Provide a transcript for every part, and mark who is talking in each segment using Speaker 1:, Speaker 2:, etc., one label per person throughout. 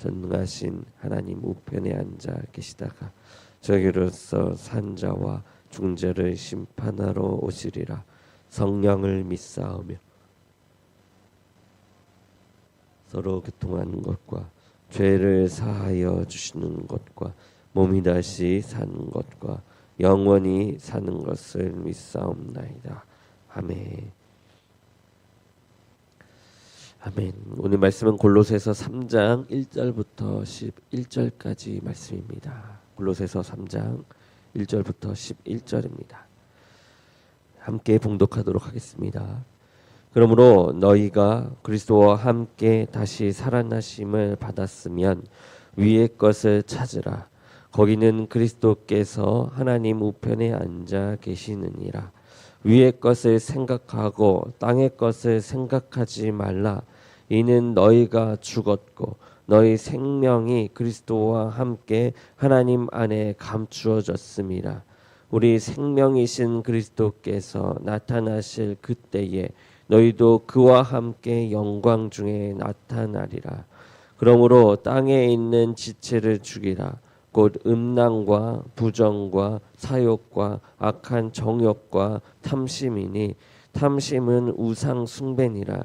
Speaker 1: 전능하신 하나님 우편에 앉아 계시다가 저기로서 산자와 중자를 심판하러 오시리라 성령을 믿사오며 서로 교통하는 것과 죄를 사하여 주시는 것과 몸이 다시 사는 것과 영원히 사는 것을 믿사옵나이다. 아멘. 아멘. 오늘 말씀은 골로새서 3장 1절부터 11절까지 말씀입니다. 골로새서 3장 1절부터 11절입니다. 함께 봉독하도록 하겠습니다. 그러므로 너희가 그리스도와 함께 다시 살아나심을 받았으면 위의 것을 찾으라. 거기는 그리스도께서 하나님 우편에 앉아 계시느니라. 위의 것을 생각하고 땅의 것을 생각하지 말라. 이는 너희가 죽었고 너희 생명이 그리스도와 함께 하나님 안에 감추어졌음이라. 우리 생명이신 그리스도께서 나타나실 그때에 너희도 그와 함께 영광 중에 나타나리라. 그러므로 땅에 있는 지체를 죽이라. 곧 음란과 부정과 사욕과 악한 정욕과 탐심이니 탐심은 우상 숭배니라.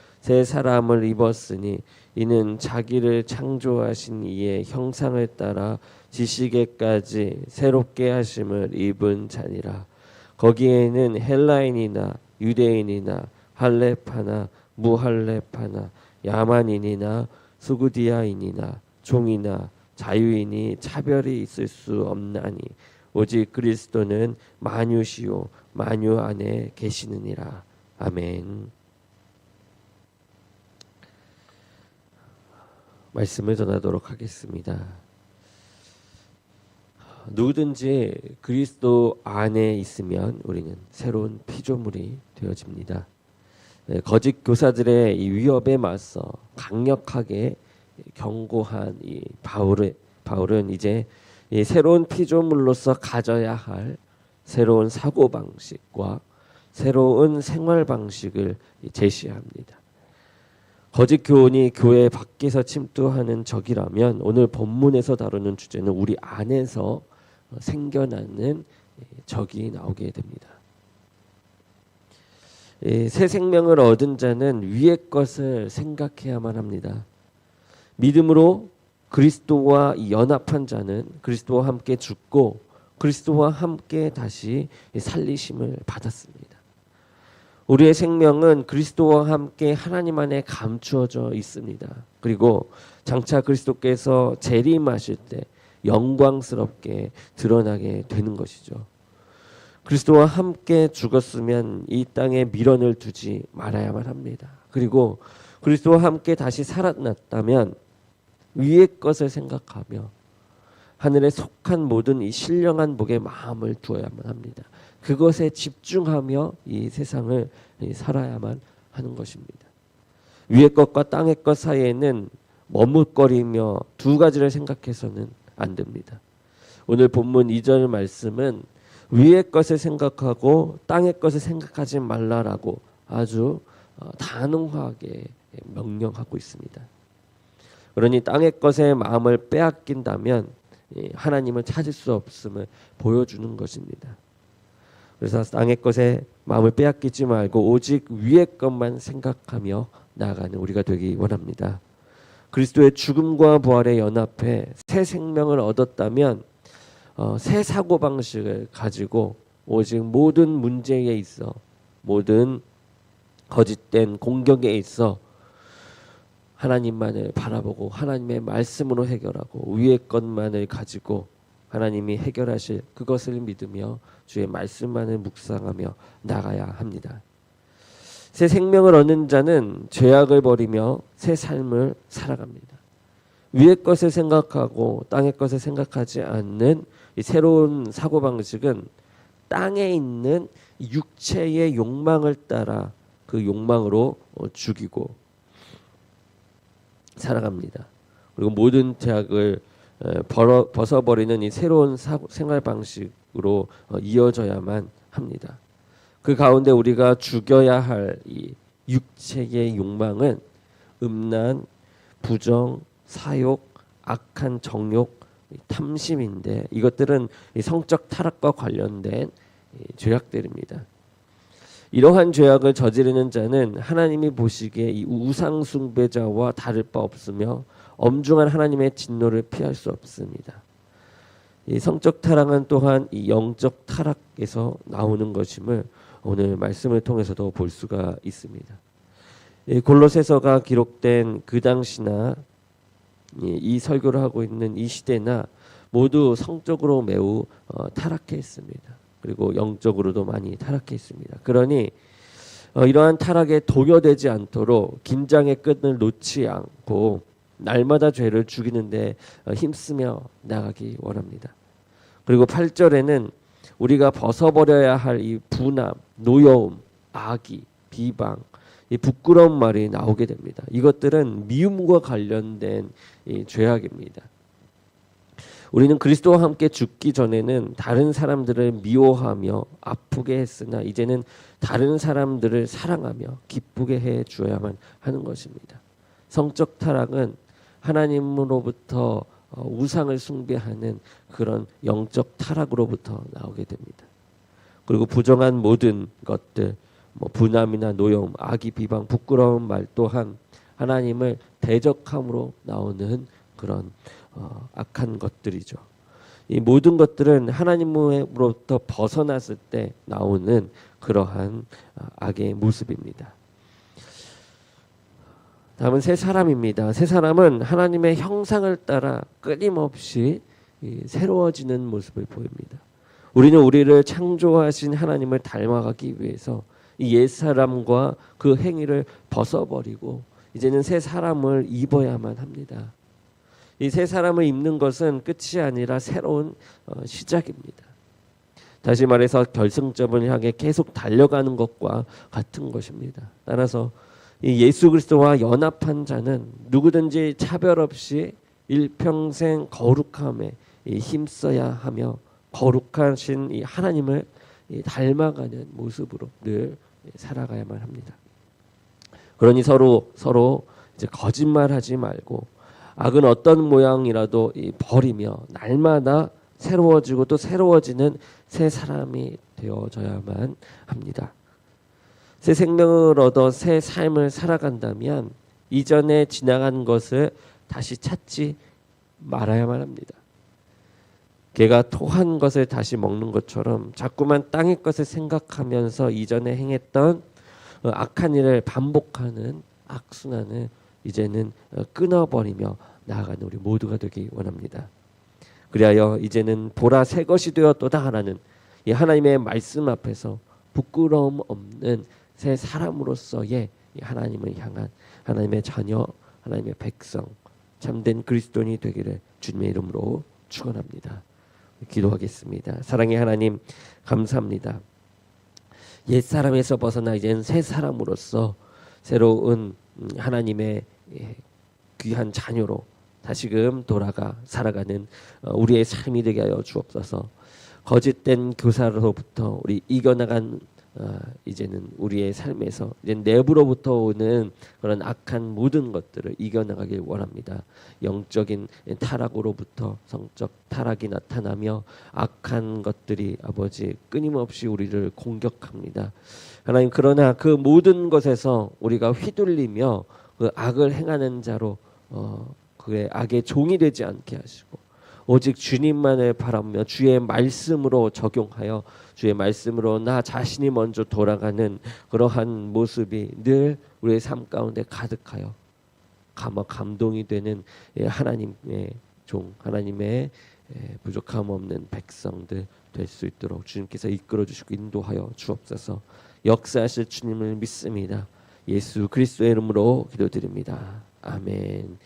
Speaker 1: 새 사람을 입었으니 이는 자기를 창조하신 이의 형상을 따라 지식에까지 새롭게 하심을 입은 자니라. 거기에는 헬라인이나 유대인이나 할레파나 무할레파나 야만인이나 수구디아인이나 종이나 자유인이 차별이 있을 수 없나니 오직 그리스도는 만유시요 만유 안에 계시느니라. 아멘. 말씀을 전하도록 하겠습니다. 누구든지 그리스도 안에 있으면 우리는 새로운 피조물이 되어집니다. 네, 거짓 교사들의 이 위협에 맞서 강력하게 경고한 이 바울의 바울은 이제 이 새로운 피조물로서 가져야 할 새로운 사고 방식과 새로운 생활 방식을 제시합니다. 거짓 교훈이 교회 밖에서 침투하는 적이라면 오늘 본문에서 다루는 주제는 우리 안에서 생겨나는 적이 나오게 됩니다. 새 생명을 얻은 자는 위의 것을 생각해야만 합니다. 믿음으로 그리스도와 연합한 자는 그리스도와 함께 죽고 그리스도와 함께 다시 살리심을 받았습니다. 우리의 생명은 그리스도와 함께 하나님 안에 감추어져 있습니다. 그리고 장차 그리스도께서 재림하실 때 영광스럽게 드러나게 되는 것이죠. 그리스도와 함께 죽었으면 이 땅에 미련을 두지 말아야만 합니다. 그리고 그리스도와 함께 다시 살아났다면 위의 것을 생각하며 하늘에 속한 모든 이 신령한 복에 마음을 두어야만 합니다. 그것에 집중하며 이 세상을 살아야만 하는 것입니다. 위의 것과 땅의 것 사이에는 머뭇거리며 두 가지를 생각해서는 안 됩니다. 오늘 본문 2절 말씀은 위의 것을 생각하고 땅의 것을 생각하지 말라라고 아주 어, 단호하게 명령하고 있습니다. 그러니 땅의 것에 마음을 빼앗긴다면 하나님을 찾을 수 없음을 보여주는 것입니다. 그래서 땅의 것에 마음을 빼앗기지 말고 오직 위의 것만 생각하며 나아가는 우리가 되기 원합니다. 그리스도의 죽음과 부활에 연합해 새 생명을 얻었다면 어, 새 사고 방식을 가지고 오직 모든 문제에 있어 모든 거짓된 공격에 있어 하나님만을 바라보고 하나님의 말씀으로 해결하고 위의 것만을 가지고 하나님이 해결하실 그것을 믿으며 주의 말씀만을 묵상하며 나가야 합니다. 새 생명을 얻는 자는 죄악을 버리며 새 삶을 살아갑니다. 위의 것을 생각하고 땅의 것을 생각하지 않는 이 새로운 사고 방식은 땅에 있는 육체의 욕망을 따라 그 욕망으로 어, 죽이고 살아갑니다. 그리고 모든 에, 벌어, 벗어버리는 이 새로운 사고, 생활 방식으로 어, 이어져야만 합니다. 그 가운데 우리가 죽여야 할 이 육체의 욕망은 음란, 부정, 사욕, 악한 정욕, 이 탐심인데 이것들은 이 성적 타락과 관련된 이 죄악들입니다. 이러한 죄악을 저지르는 자는 하나님이 보시기에 이 우상 숭배자와 다를 바 없으며 엄중한 하나님의 진노를 피할 수 없습니다. 이 성적 타락은 또한 이 영적 타락에서 나오는 것임을 오늘 말씀을 통해서도 볼 수가 있습니다. 이 골로새서가 기록된 그 당시나 이, 이 설교를 하고 있는 이 시대나 모두 성적으로 매우 어, 타락해 있습니다. 그리고 영적으로도 많이 타락해 있습니다. 그러니 어, 이러한 타락에 동요되지 않도록 긴장의 끈을 놓지 않고 날마다 죄를 죽이는데 어, 힘쓰며 나가기 원합니다. 그리고 8절에는 우리가 벗어버려야 할 이 분함, 노여움, 악의, 비방, 이 부끄러운 말이 나오게 됩니다. 이것들은 미움과 관련된 이 죄악입니다. 우리는 그리스도와 함께 죽기 전에는 다른 사람들을 미워하며 아프게 했으나 이제는 다른 사람들을 사랑하며 기쁘게 해 주어야만 하는 것입니다. 성적 타락은 하나님으로부터 어, 우상을 숭배하는 그런 영적 타락으로부터 나오게 됩니다. 그리고 부정한 모든 것들, 뭐 분함이나 노여움, 악의 비방, 부끄러운 말 또한 하나님을 대적함으로 나오는 그런 어, 악한 것들이죠. 이 모든 것들은 하나님으로부터 벗어났을 때 나오는 그러한 어, 악의 모습입니다. 다음은 새 사람입니다. 새 사람은 하나님의 형상을 따라 끊임없이 새로워지는 모습을 보입니다. 우리는 우리를 창조하신 하나님을 닮아가기 위해서 이 옛 사람과 그 행위를 벗어버리고 이제는 새 사람을 입어야만 합니다. 이새 사람을 입는 것은 끝이 아니라 새로운 어, 시작입니다. 다시 말해서 결승점을 향해 계속 달려가는 것과 같은 것입니다. 따라서 이 예수 그리스도와 연합한 자는 누구든지 차별 없이 일평생 거룩함에 힘써야 하며 거룩하신 이 하나님을 닮아가는 모습으로 늘 살아가야만 합니다. 그러니 서로 서로 이제 거짓말하지 말고 악은 어떤 모양이라도 버리며 날마다 새로워지고 또 새로워지는 새 사람이 되어져야만 합니다. 새 생명을 얻어 새 삶을 살아간다면 이전에 지나간 것을 다시 찾지 말아야만 합니다. 개가 토한 것을 다시 먹는 것처럼 자꾸만 땅의 것을 생각하면서 이전에 행했던 어, 악한 일을 반복하는 악순환을 이제는 어, 끊어버리며 나아가는 우리 모두가 되기 원합니다. 그리하여 이제는 보라 새 것이 되었도다 하나는 이 하나님의 말씀 앞에서 부끄러움 없는 새 사람으로서의 하나님을 향한 하나님의 자녀, 하나님의 백성, 참된 그리스도인이 되기를 주님의 이름으로 축원합니다. 기도하겠습니다. 사랑의 하나님 감사합니다. 옛 사람에서 벗어나 이제는 새 사람으로서 새로운 하나님의 귀한 자녀로 다시금 돌아가 살아가는 어, 우리의 삶이 되게 하여 주옵소서. 거짓된 교사로부터 우리 이겨나간 어, 이제는 우리의 삶에서 이제 내부로부터 오는 그런 악한 모든 것들을 이겨나가길 원합니다. 영적인 타락으로부터 성적 타락이 나타나며 악한 것들이 아버지 끊임없이 우리를 공격합니다. 하나님 그러나 그 모든 것에서 우리가 휘둘리며 그 악을 행하는 자로 어, 그의 악의 종이 되지 않게 하시고 오직 주님만을 바라며 주의 말씀으로 적용하여 주의 말씀으로 나 자신이 먼저 돌아가는 그러한 모습이 늘 우리의 삶 가운데 가득하여 감화 감동이 되는 예, 하나님의 종 하나님의 예, 부족함 없는 백성들 될 수 있도록 주님께서 이끌어 주시고 인도하여 주옵소서 역사하실 주님을 믿습니다. 예수 그리스도의 이름으로 기도드립니다. 아멘.